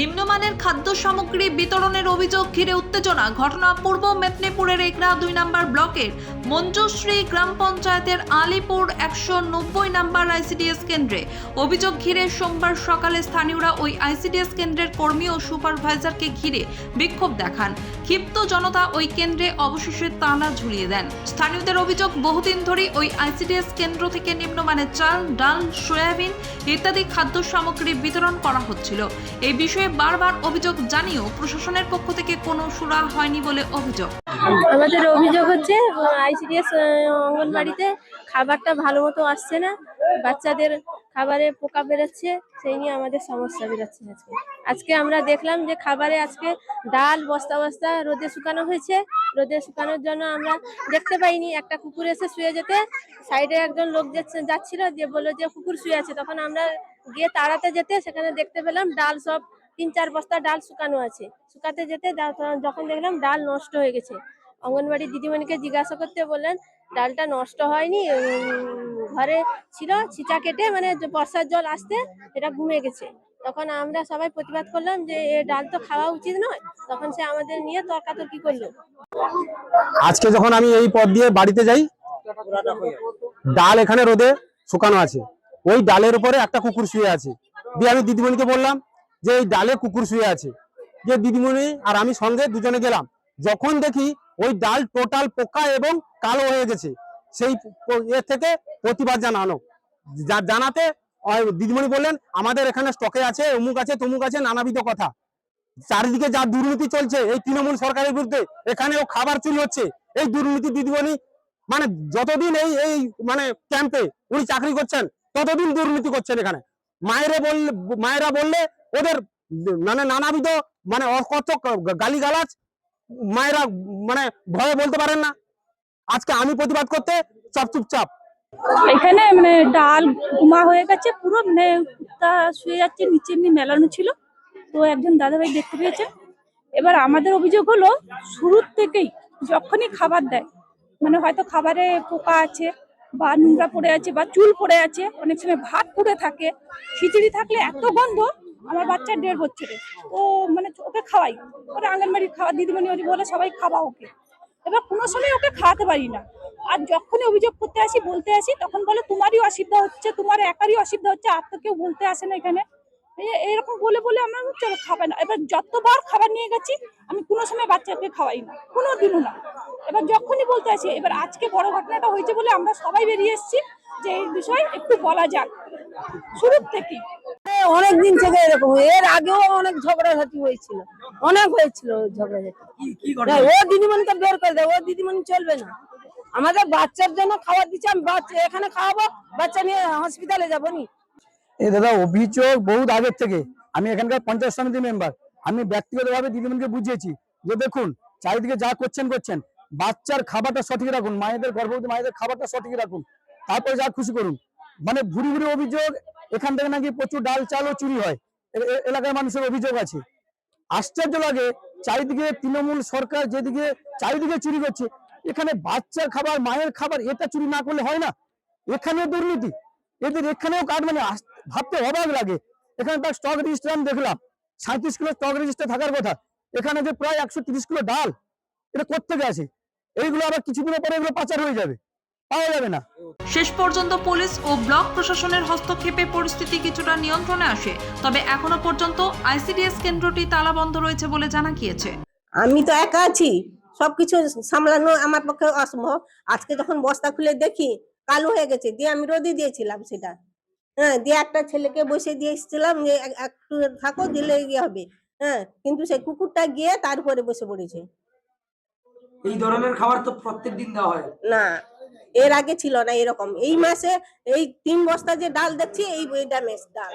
নিম্নমানের খাদ্য সামগ্রী বিতরণের অভিযোগ ঘিরে উত্তেজনা। ঘটনা পূর্ব মেদিনীপুরের একরা দুই নম্বর ব্লকের মঞ্জুশ্রী গ্রাম পঞ্চায়েতের আলিপুর একশো নব্বই নম্বর আইসিডিএস কেন্দ্রে। অভিযোগ ঘিরে সোমবার সকালে স্থানীয়রা ওই আইসিডিএস কেন্দ্রের কর্মী ও সুপারভাইজারকে ঘিরে বিক্ষোভ দেখান। ক্ষিপ্ত জনতা ওই কেন্দ্রে অবশেষে তালা ঝুলিয়ে দেন। স্থানীয়দের অভিযোগ, বহুদিন ধরেই ওই আইসিডিএস কেন্দ্র থেকে নিম্নমানের চাল, ডাল, সয়াবিন ইত্যাদি খাদ্য সামগ্রী বিতরণ করা হচ্ছিল। এই বিষয়ে বারবার অভিযোগ জানিয়েও প্রশাসনের পক্ষ থেকে কোনো সুরা হয়নি বলে অভিযোগ। আমাদের অভিযোগ হচ্ছে, আইসিডিএস অঙ্গনবাড়িতে খাবারটা ভালো মতো আসছে না। বাচ্চাদের খাবারে পোকা বেরোচ্ছে, সেই নিয়ে আমাদের সমস্যা বেরোচ্ছে আজকে। আজকে আমরা দেখলাম যে খাবারে আজকে ডাল বস্তা বস্তা রোদে শুকানো হয়েছে। রোদে শুকানোর জন্য আমরা দেখতে পাইনি। একটা কুকুর এসে শুয়ে যেতে, সাইডে একজন লোক যাচ্ছে- যাচ্ছিল যে বলল যে কুকুর শুয়ে আছে। তখন আমরা গিয়ে তাড়াতে যেতে সেখানে দেখতে পেলাম ডাল সব তিন চার বস্তা ডাল শুকানো আছে। শুকাতে যেতে যখন দেখলাম ডাল নষ্ট হয়ে গেছে। অঙ্গনবাড়ি দিদিমণিকে জিজ্ঞাসা করতে বললেন, ডালটা নষ্ট হয়নি ঘরে ছিল ছিটা কেটে মানে বর্ষার জল আসতে এটা ঘুমে গেছে। তখন আমরা সবাই প্রতিবাদ করলাম যে, এ ডাল তো খাওয়া উচিত নয়। তখন সে আমাদের নিয়ে তর্কাতর্কি করল। আজকে যখন আমি এই পথ দিয়ে বাড়িতে যাই, ডাল এখানে রোদে শুকানো আছে। ওই ডালের উপরে একটা কুকুর শুয়ে আছে। দিয়ে আমি দিদিমণিকে বললাম যে এই ডালে কুকুর শুয়ে আছে। যে দিদিমণি আর আমি সঙ্গে দুজনে গেলাম। যখন দেখি ওই ডাল টোটাল পোকা এবং কালো হয়ে গেছে, সেই এর থেকে প্রতিবাদ জানানো। জানাতে দিদিমণি বললেন, আমাদের এখানে স্টকে আছে, অমুক আছে, তমুক আছে, নানাবিধ কথা। চারিদিকে যা দুর্নীতি চলছে, এই তৃণমূল সরকারের বিরুদ্ধে এখানেও খাবার চুরি হচ্ছে। এই দুর্নীতি দিদিমণি মানে যতদিন এই এই মানে ক্যাম্পে উনি চাকরি করছেন, ততদিন দুর্নীতি করছেন এখানে। মায়েরা বললে মায়েরা বললে ওদের মানে নানাবিধ মানে অকথ্য গালি গালাজ মায়েরা মানে ভয়ে বলতে পারেন না। আজকে আমি প্রতিবাদ করতে চপ চুপচাপ। এখানে মানে ডাল গুমা হয়ে গেছে পুরো মানে তা শুয়ে যাচ্ছে, নিচে এমনি মেলানো ছিল। তো একজন দাদাভাই দেখতে পেয়েছেন। এবার আমাদের অভিযোগ হলো শুরুর থেকেই যখনই খাবার দেয় মানে হয়তো খাবারে পোকা আছে বা নোংরা পড়ে আছে বা চুল পড়ে আছে, অনেক সময় ভাত পড়ে থাকে, খিচুড়ি থাকলে এত গন্ধ আমার বাচ্চা দেড় বছরে ও মানে ওকে খাওয়াই। ওরা আঙ্গনবাড়ির খাওয়া, দিদিমণি ওরি বলে সবাই খাওয়া ওকে। এবার কোনো সময় ওকে খাওয়াতে পারি না। আর যখনই অভিযোগ করতে আসি, বলতে আসি, তখন বলে, তোমারই অসুবিধা হচ্ছে, তোমার একারই অসুবিধা হচ্ছে, আর তো কেউ বলতে আসে না এখানে। এরকম বলে বলে আমরা চলো খাবে না। এবার যতবার খাবার নিয়ে গেছি, আমি কোনো সময় বাচ্চাকে খাওয়াই না। কোনো দিনও না। এবার যখনই বলতে আসি, এবার আজকে বড় ঘটনাটা হয়েছে বলে আমরা সবাই বেরিয়ে এসেছি যে এই বিষয়ে একটু বলা যাক। শুরুর থেকেই অনেক দিন থেকে এরকম এর আগেও অনেক ঝগড়াঝাটি হয়েছিল। অনেক হয়েছিল ঝগড়াঝাটি। ও দিদিমণিকে বের করে দেয় ও দিদিমণি চলবে না। আমাদের বাচ্চার জন্য খাবার দিচ্ছে আমি বাচ্চা এখানে খাওয়াবো বাচ্চা নিয়ে হসপিটালে যাব নি। এই দাদা অভিযোগ বহুত আগের থেকে। আমি এখানকার পঞ্চায়েত সমিতি মেম্বার আমি ব্যক্তিগতভাবে দিদিমণিকে বুঝিয়েছি যে দেখুন চারিদিকে যা করছেন করছেন। বাচ্চার খাবারটা সঠিক রাখুন মায়েদের গর্ভবতী মায়েদের খাবারটা সঠিক রাখুন। তারপরে যা খুশি করুন। মানে ভুরি ভুরি অভিযোগ এখান থেকে নাকি প্রচুর ডাল চালও চুরি হয়। এলাকার মানুষের অভিযোগ আছে। আশ্চর্য লাগে, চারিদিকে তৃণমূল সরকার যেদিকে, চারিদিকে চুরি করছে। এখানে বাচ্চার খাবার, মায়ের খাবার, এটা চুরি না করলে হয় না। এখানেও দুর্নীতি। এদের এখানেও কার্ড মানে ভাবতে অবাক লাগে। এখানে তার স্টক রেজিস্টার আমি দেখলাম। সাঁত্রিশ কিলো স্টক রেজিস্টার থাকার কথা। এখানে যে প্রায় একশো কিলো ডাল, এটা কোথেকে আছে এইগুলো আবার কিছুদিনের পরে এগুলো পাচার হয়ে যাবে। পাওয়া যাবে না। শেষ পর্যন্ত পুলিশ ও ব্লক প্রশাসনের হস্তক্ষেপে পরিস্থিতি কিছুটা নিয়ন্ত্রণে আসে তবে এখনও পর্যন্ত আইসিডিএস কেন্দ্রটি তালাবন্ধ রয়েছে বলে জানা গিয়েছে। আমি তো একা আছি সবকিছু সামলানো আমার পক্ষে অসম্ভব। আজকে যখন বস্তা খুলে দেখি কালো হয়ে গেছে দিয়ে আমি রোদে দিয়েছিলাম সেটা। হ্যাঁ দিয়ে একটা ছেলেকে বসে দিয়ে এসেছিলাম যে এক- একটু থাকো দিলে ইয়ে হবে। হ্যাঁ কিন্তু সেই কুকুরটা গিয়ে তার উপরে বসে পড়েছে। এই ধরনের খাবার তো প্রত্যেক দিন দেওয়া হয়। না এর আগে ছিল না এরকম। এই মাসে এই তিন বস্তা যে ডাল দেখছি, এই ড্যামেজ ডাল।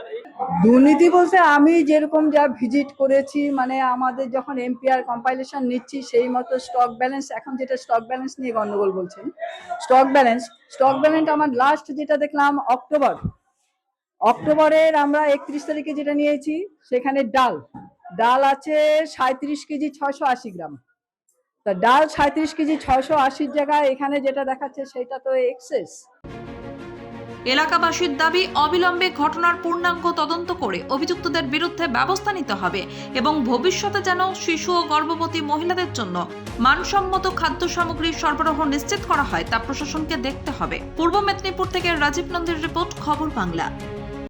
দুর্নীতি বলতে আমি যেরকম যা ভিজিট করেছি মানে আমাদের যখন এমপিআর কম্পাইলেশন নিচ্ছি, সেই মতো স্টক ব্যালেন্স এখন যেটা স্টক ব্যালেন্স নিয়ে গন্ডগোল বলছেন স্টক ব্যালেন্স স্টক ব্যালেন্স আমার লাস্ট যেটা দেখলাম অক্টোবর অক্টোবরের আমরা একত্রিশ তারিখে যেটা নিয়েছি, সেখানে ডাল। ডাল আছে সাঁত্রিশ কেজি ছশো আশি গ্রাম। তা ডাল সাঁত্রিশ কেজি ছয়শো আশির জায়গায় এখানে যেটা দেখাচ্ছে সেটা তো এক্সেস। এলাকাবাসীর দাবি, অবিলম্বে ঘটনার পূর্ণাঙ্গ তদন্ত করে অভিযুক্তদের বিরুদ্ধে ব্যবস্থা নিতে হবে এবং ভবিষ্যতে যেন শিশু ও গর্ভবতী মহিলাদের জন্য মানসম্মত খাদ্য সামগ্রীর সরবরাহ নিশ্চিত করা হয় তা প্রশাসনকে দেখতে হবে। পূর্ব মেদিনীপুর থেকে রাজীব নন্দীর রিপোর্ট, খবর বাংলা।